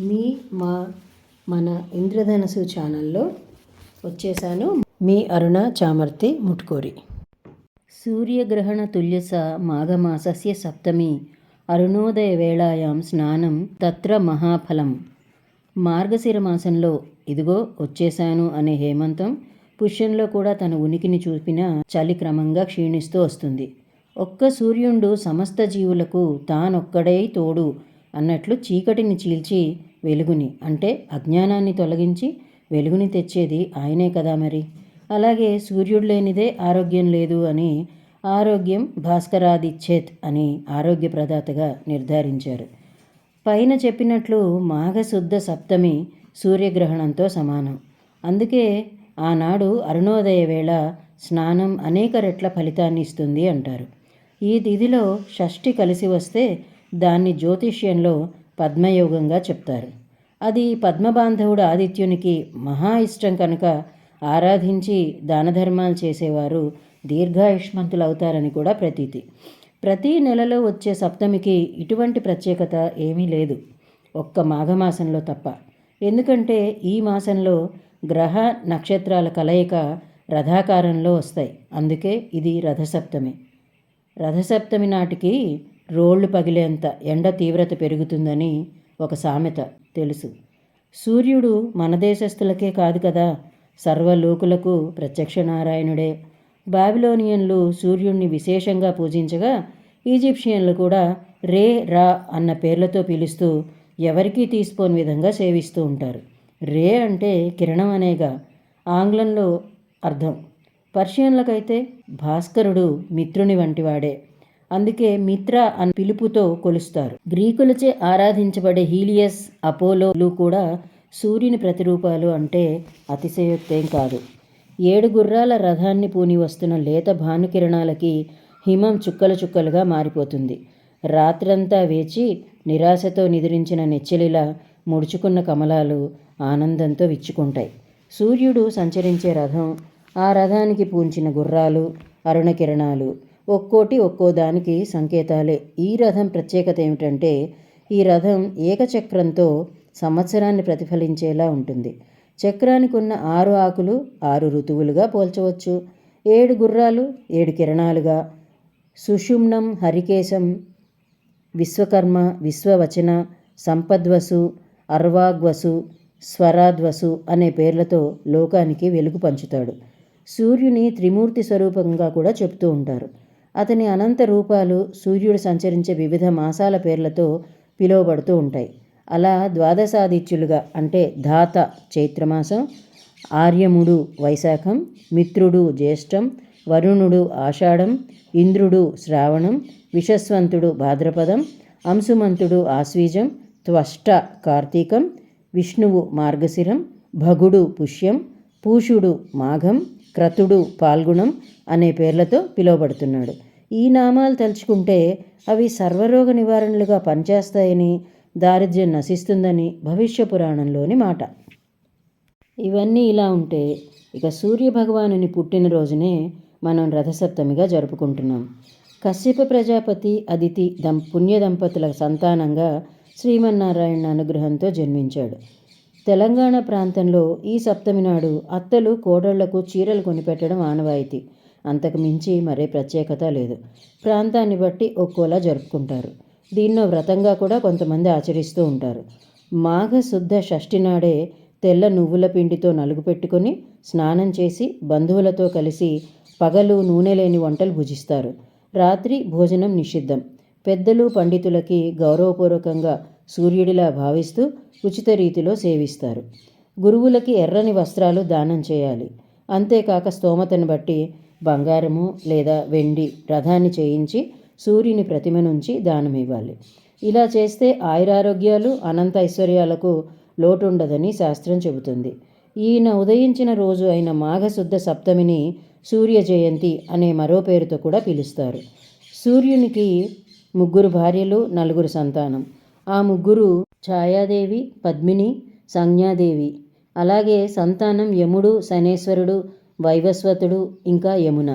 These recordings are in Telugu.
మీ మా మన ఇంద్రధనసు ఛానల్లో వచ్చేసాను. మీ అరుణ చామర్తి ముట్కూరి. సూర్యగ్రహణ తుల్యస మాఘమాసస్య సప్తమి అరుణోదయ వేళాయాం స్నానం తత్ర మహాఫలం. మార్గశిర మాసంలో ఇదిగో వచ్చేశాను అనే హేమంతం పుష్యంలో కూడా తన ఉనికిని చూపిన చలి క్రమంగా క్షీణిస్తూ వస్తుంది. ఒక్క సూర్యుండు సమస్త జీవులకు తానొక్కడై తోడు అన్నట్లు చీకటిని చీల్చి వెలుగుని అంటే అజ్ఞానాన్ని తొలగించి వెలుగుని తెచ్చేది ఆయనే కదా మరి. అలాగే సూర్యుడు లేనిదే ఆరోగ్యం లేదు అని ఆరోగ్యం భాస్కరాదిచ్చేత్ అని ఆరోగ్య ప్రదాతగా నిర్ధారించారు. పైన చెప్పినట్లు మాఘశుద్ధ సప్తమి సూర్యగ్రహణంతో సమానం. అందుకే ఆనాడు అరుణోదయ వేళ స్నానం అనేక రెట్ల ఫలితాన్ని ఇస్తుంది అంటారు. ఈ తిథిలో షష్ఠి కలిసి వస్తే దాన్ని జ్యోతిష్యంలో పద్మయోగంగా చెప్తారు. అది పద్మబాంధవుడు ఆదిత్యునికి మహా ఇష్టం కనుక ఆరాధించి దానధర్మాలు చేసేవారు దీర్ఘాయుష్మంతులు అవుతారని కూడా ప్రతీతి. ప్రతి నెలలో వచ్చే సప్తమికి ఇటువంటి ప్రత్యేకత ఏమీ లేదు. ఒక్క మాఘమాసంలో తప్ప. ఎందుకంటే ఈ మాసంలో గ్రహ నక్షత్రాల కలయిక రథాకారంలో వస్తాయి. అందుకే ఇది రథసప్తమి. రథసప్తమి నాటికి రోళ్ళు పగిలేంత ఎండ తీవ్రత పెరుగుతుందని ఒక సామెత తెలుసు. సూర్యుడు మన దేశస్థులకే కాదు కదా సర్వలోకులకు ప్రత్యక్ష నారాయణుడే. బాబిలోనియన్లు సూర్యుణ్ణి విశేషంగా పూజించగా ఈజిప్షియన్లు కూడా రే రా అన్న పేర్లతో పిలుస్తూ ఎవరికీ తీసుకోని విధంగా సేవిస్తూ ఉంటారు. రే అంటే కిరణం అనేగా ఆంగ్లంలో అర్థం. పర్షియన్లకైతే భాస్కరుడు మిత్రుని వంటివాడే. అందుకే మిత్ర అని పిలుపుతో కొలుస్తారు. గ్రీకులచే ఆరాధించబడే హీలియస్ అపోలోలు కూడా సూర్యుని ప్రతిరూపాలు అంటే అతిశయోక్తేం కాదు. ఏడు గుర్రాల రథాన్ని పూని వస్తున్న లేత భానుకిరణాలకి హిమం చుక్కలు చుక్కలుగా మారిపోతుంది. రాత్రంతా వేచి నిరాశతో నిద్రించిన నెచ్చెలిలా ముడుచుకున్న కమలాలు ఆనందంతో విచ్చుకుంటాయి. సూర్యుడు సంచరించే రథం ఆ రథానికి పూంచిన గుర్రాలు అరుణకిరణాలు ఒక్కోటి ఒక్కో దానికి సంకేతాలే. ఈ రథం ప్రత్యేకత ఏమిటంటే ఈ రథం ఏకచక్రంతో సంవత్సరాన్ని ప్రతిఫలించేలా ఉంటుంది. చక్రానికి ఉన్న ఆరు ఆకులు ఆరు ఋతువులుగా పోల్చవచ్చు. ఏడు గుర్రాలు ఏడు కిరణాలుగా. సుషుమ్నం హరికేశం విశ్వకర్మ విశ్వవచన సంపద్వసు అర్వాగ్వసు స్వరాద్వసు అనే పేర్లతో లోకానికి వెలుగు పంచుతాడు. సూర్యుని త్రిమూర్తి స్వరూపంగా కూడా చెప్తూ ఉంటారు. అతని అనంత రూపాలు సూర్యుడు సంచరించే వివిధ మాసాల పేర్లతో పిలువబడుతూ ఉంటాయి. అలా ద్వాదశాదిత్యులుగా అంటే ధాత చైత్రమాసం ఆర్యముడు వైశాఖం మిత్రుడు జ్యేష్టం వరుణుడు ఆషాఢం ఇంద్రుడు శ్రావణం విషస్వంతుడు భాద్రపదం అంశుమంతుడు ఆశ్వీజం త్వష్ట కార్తీకం విష్ణువు మార్గశిరం భగుడు పుష్యం పూషుడు మాఘం క్రతుడు పాల్గుణం అనే పేర్లతో పిలువబడుతున్నాడు. ఈ నామాలు తలుచుకుంటే అవి సర్వరోగ నివారణలుగా పనిచేస్తాయని దారిద్ర్యం నశిస్తుందని భవిష్య పురాణంలోని మాట. ఇవన్నీ ఇలా ఉంటే ఇక సూర్యభగవానుని పుట్టినరోజునే మనం రథసప్తమిగా జరుపుకుంటున్నాం. కశ్యప ప్రజాపతి అదితి దం పుణ్య దంపతుల సంతానంగా శ్రీమన్నారాయణ అనుగ్రహంతో జన్మించాడు. తెలంగాణ ప్రాంతంలో ఈ సప్తమి నాడు అత్తలు కోడళ్ళకు చీరలు కొనిపెట్టడం ఆనవాయితీ. అంతకు మించి మరే ప్రత్యేకత లేదు. ప్రాంతాన్ని బట్టి ఒక్కోలా జరుపుకుంటారు. దీన్నో వ్రతంగా కూడా కొంతమంది ఆచరిస్తూ ఉంటారు. మాఘ శుద్ధ షష్ఠి నాడే తెల్ల నువ్వుల పిండితో నలుగు పెట్టుకొని స్నానం చేసి బంధువులతో కలిసి పగలు నూనె లేని వంటలు భుజిస్తారు. రాత్రి భోజనం నిషిద్ధం. పెద్దలు పండితులకి గౌరవపూర్వకంగా సూర్యుడిలా భావిస్తూ ఉచిత రీతిలో సేవిస్తారు. గురువులకి ఎర్రని వస్త్రాలు దానం చేయాలి. అంతేకాక స్తోమతను బట్టి బంగారము లేదా వెండి రథాన్ని చేయించి సూర్యుని ప్రతిమ నుంచి దానం ఇవ్వాలి. ఇలా చేస్తే ఆయురారోగ్యాలు అనంత ఐశ్వర్యాలకు లోటుండదని శాస్త్రం చెబుతుంది. ఈయన ఉదయించిన రోజు అయిన మాఘశుద్ధ సప్తమిని సూర్య జయంతి అనే మరో పేరుతో కూడా పిలుస్తారు. సూర్యునికి ముగ్గురు భార్యలు నలుగురు సంతానం. ఆ ముగ్గురు ఛాయాదేవి పద్మిని సంజ్ఞాదేవి. అలాగే సంతానం యముడు శనేశ్వరుడు వైవస్వతుడు ఇంకా యమున.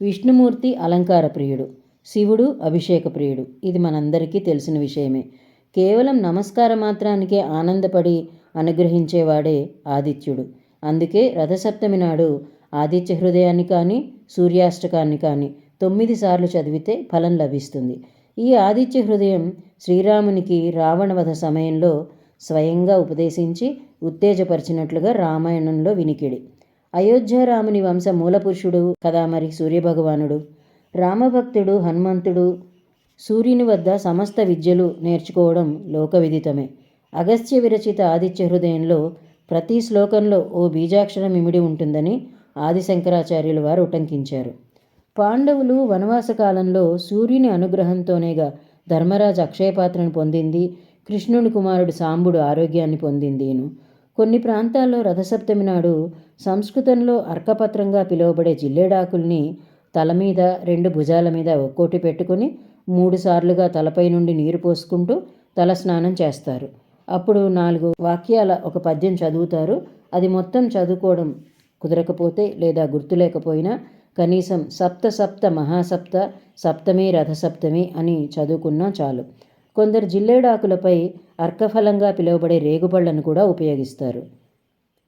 విష్ణుమూర్తి అలంకార ప్రియుడు శివుడు అభిషేక ప్రియుడు ఇది మనందరికీ తెలిసిన విషయమే. కేవలం నమస్కార మాత్రానికే ఆనందపడి అనుగ్రహించేవాడే ఆదిత్యుడు. అందుకే రథసప్తమి నాడు ఆదిత్య హృదయాన్ని కానీ సూర్యాష్టకాన్ని కానీ తొమ్మిది సార్లు చదివితే ఫలం లభిస్తుంది. ఈ ఆదిత్య హృదయం శ్రీరామునికి రావణవధ సమయంలో స్వయంగా ఉపదేశించి ఉత్తేజపరిచినట్లుగా రామాయణంలో వినికిడి. అయోధ్యారాముని వంశ మూలపురుషుడు కదా మరి సూర్యభగవానుడు? రామభక్తుడు హనుమంతుడు సూర్యుని వద్ద సమస్త విద్యలు నేర్చుకోవడం లోకవిదితమే. అగస్త్య విరచిత ఆదిత్య హృదయంలో ప్రతి శ్లోకంలో ఓ బీజాక్షరం ఇమిడి ఉంటుందని ఆదిశంకరాచార్యుల వారు ఉటంకించారు. పాండవులు వనవాస కాలంలో సూర్యుని అనుగ్రహంతోనేగా ధర్మరాజు అక్షయపాత్రను పొందింది. కృష్ణుని కుమారుడు సాంబుడు ఆరోగ్యాన్ని పొందిందిను. కొన్ని ప్రాంతాల్లో రథసప్తమి నాడు సంస్కృతంలో అర్కపత్రంగా పిలువబడే జిల్లేడాకుల్ని తల మీద రెండు భుజాల మీద ఒక్కోటి పెట్టుకుని మూడు సార్లుగా తలపై నుండి నీరు పోసుకుంటూ తల స్నానం చేస్తారు. అప్పుడు నాలుగు వాక్యాల ఒక పద్యం చదువుతారు. అది మొత్తం చదువుకోవడం కుదరకపోతే లేదా గుర్తులేకపోయినా కనీసం సప్త సప్త మహాసప్త సప్తమి రథసప్తమి అని చదువుకున్నా చాలు. కొందరు జిల్లేడాకులపై అర్కఫలంగా పిలువబడే రేగుపళ్ళను కూడా ఉపయోగిస్తారు.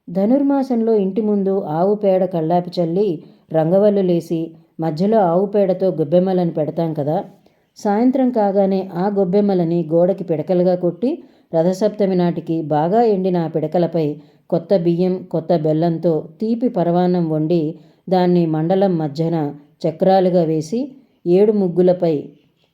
ధనుర్మాసంలో ఇంటి ముందు ఆవు పేడ కళ్ళాపి చల్లి రంగవల్లులేసి మధ్యలో ఆవు పేడతో గొబ్బెమ్మలను పెడతాం కదా. సాయంత్రం కాగానే ఆ గొబ్బెమ్మలని గోడకి పిడకలుగా కొట్టి రథసప్తమి నాటికి బాగా ఎండిన ఆ పిడకలపై కొత్త బియ్యం కొత్త బెల్లంతో తీపి పరవాన్నం వండి దాన్ని మండలం మధ్యన చక్రాలుగా వేసి ఏడు ముగ్గులపై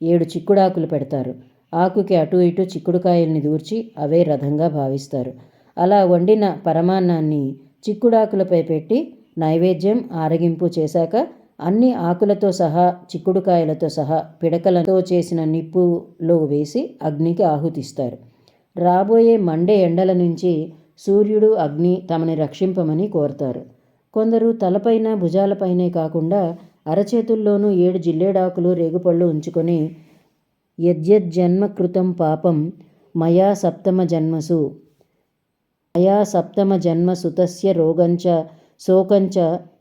ఏడు చిక్కుడాకులు పెడతారు. ఆకుకి అటు ఇటు చిక్కుడుకాయల్ని దూర్చి అవే రథంగా భావిస్తారు. అలా వండిన పరమాన్నాన్ని చిక్కుడాకులపై పెట్టి నైవేద్యం ఆరగింపు చేశాక అన్ని ఆకులతో సహా చిక్కుడుకాయలతో సహా పిడకలతో చేసిన నిప్పులో వేసి అగ్నికి ఆహుతిస్తారు. రాబోయే మండే ఎండల నుంచి సూర్యుడు అగ్ని తమని రక్షింపమని కోరతారు. కొందరు తలపైన భుజాలపైనే కాకుండా అరచేతుల్లోనూ ఏడు జిల్లేడాకులు రేగుపళ్ళు ఉంచుకొని యద్యజ్జన్మకృతం పాపం మయా సప్తమ జన్మసు. మయా సప్తమ జన్మ సుతస్య రోగంచ శోకంచ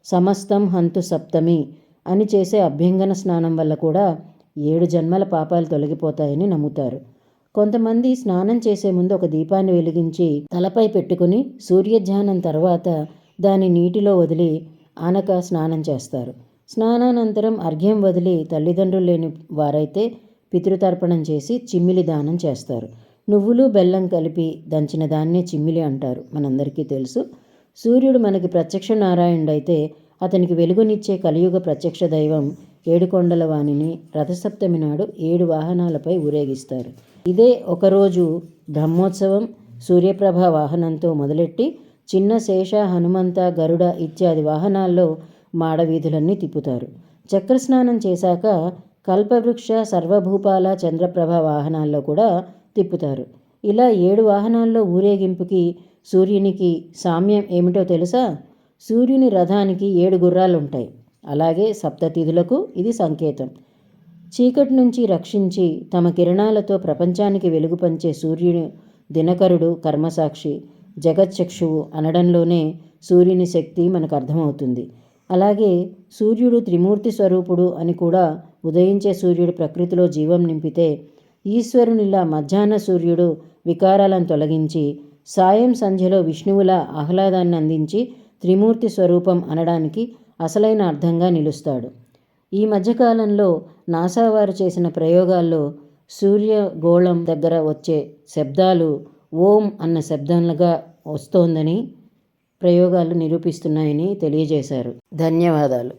సమస్తం హంతు సప్తమి అని చేసే అభ్యంగన స్నానం వల్ల కూడా ఏడు జన్మల పాపాలు తొలగిపోతాయని నమ్ముతారు. కొంతమంది స్నానం చేసే ముందు ఒక దీపాన్ని వెలిగించి తలపై పెట్టుకుని సూర్యధ్యానం తర్వాత దాని నీటిలో వదిలి ఆనక స్నానం చేస్తారు. స్నానానంతరం అర్ఘ్యం వదిలి తల్లిదండ్రులు లేని వారైతే పితృతర్పణం చేసి చిమ్మిలి దానం చేస్తారు. నువ్వులు బెల్లం కలిపి దంచిన దాన్నే చిమ్మిలి అంటారు. మనందరికీ తెలుసు. సూర్యుడు మనకి ప్రత్యక్ష నారాయణుడైతే అతనికి వెలుగునిచ్చే కలియుగ ప్రత్యక్ష దైవం ఏడుకొండల వాణిని రథసప్తమి నాడు ఏడు వాహనాలపై ఊరేగిస్తారు. ఇదే ఒకరోజు బ్రహ్మోత్సవం. సూర్యప్రభ వాహనంతో మొదలెట్టి చిన్న శేష హనుమంత గరుడ ఇత్యాది వాహనాల్లో మాడవీధులన్నీ తిప్పుతారు. చక్రస్నానం చేశాక కల్పవృక్ష సర్వభూపాల చంద్రప్రభ వాహనాల్లో కూడా తిప్పుతారు. ఇలా ఏడు వాహనాల్లో ఊరేగింపుకి సూర్యునికి సామ్యం ఏమిటో తెలుసా? సూర్యుని రథానికి ఏడు గుర్రాలు ఉంటాయి అలాగే సప్తతిథులకు ఇది సంకేతం. చీకటి నుంచి రక్షించి తమ కిరణాలతో ప్రపంచానికి వెలుగు పంచే సూర్యుని దినకరుడు కర్మసాక్షి జగచ్చక్షువు అనడంలోనే సూర్యుని శక్తి మనకు అర్థమవుతుంది అలాగే సూర్యుడు త్రిమూర్తి స్వరూపుడు అని కూడా ఉదయించే సూర్యుడు ప్రకృతిలో జీవం నింపితే ఈశ్వరునిలా మధ్యాహ్న సూర్యుడు వికారాలను తొలగించి సాయం సంధ్యలో విష్ణువుల ఆహ్లాదాన్ని అందించి త్రిమూర్తి స్వరూపం అనడానికి అసలైన అర్థంగా నిలుస్తాడు. ఈ మధ్యకాలంలో నాసా వారు చేసిన ప్రయోగాల్లో సూర్యగోళం దగ్గర వచ్చే శబ్దాలు ఓం అన్న శబ్దంలుగా వస్తోందని ప్రయోగాలు నిరూపిస్తున్నాయని తెలియజేశారు. ధన్యవాదాలు.